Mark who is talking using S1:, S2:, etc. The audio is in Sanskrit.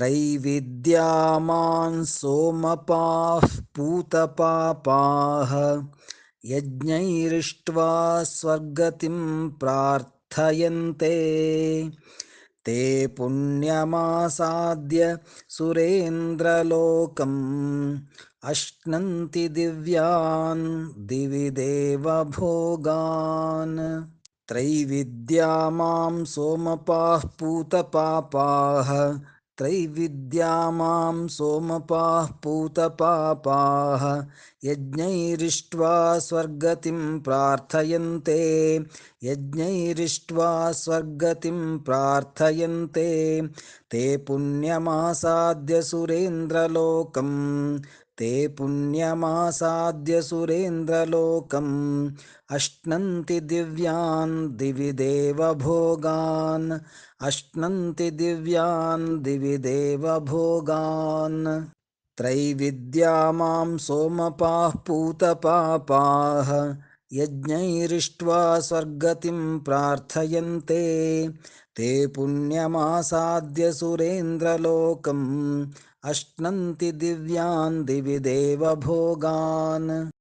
S1: त्रैविद्यामान् सोमपाः पूतपापाः यज्ञैरिष्ट्वा स्वर्गतिं प्रार्थयन्ते। ते पुण्यमासाद्य सुरेन्द्रलोकम् अश्नन्ति दिव्यान् दिवि देवभोगान् त्रैविद्या मां सोमपाः पूतपापाः त्रैविद्या मां सोमपाः पूतपापाः यज्ञैरिष्ट्वा स्वर्गतिं प्रार्थयन्ते यज्ञैरिष्ट्वा स्वर्गतिं प्रार्थयन्ते। ते पुण्यमासाद्य सुरेन्द्रलोकम् ते पुण्यमासाद्य सुरेन्द्रलोकम् अश्नन्ति दिव्यान् दिवि देवभोगान् अश्नन्ति दिव्यान् दिवि देवभोगान् त्रैविद्या मां सोमपाः पूतपापाः यज्ञैरिष्ट्वा स्वर्गतिं प्रार्थयन्ते ते पुण्यमासाद्य सुरेन्द्रलोकम् अश्नन्ति दिव्यान् दिवि देवभोगान्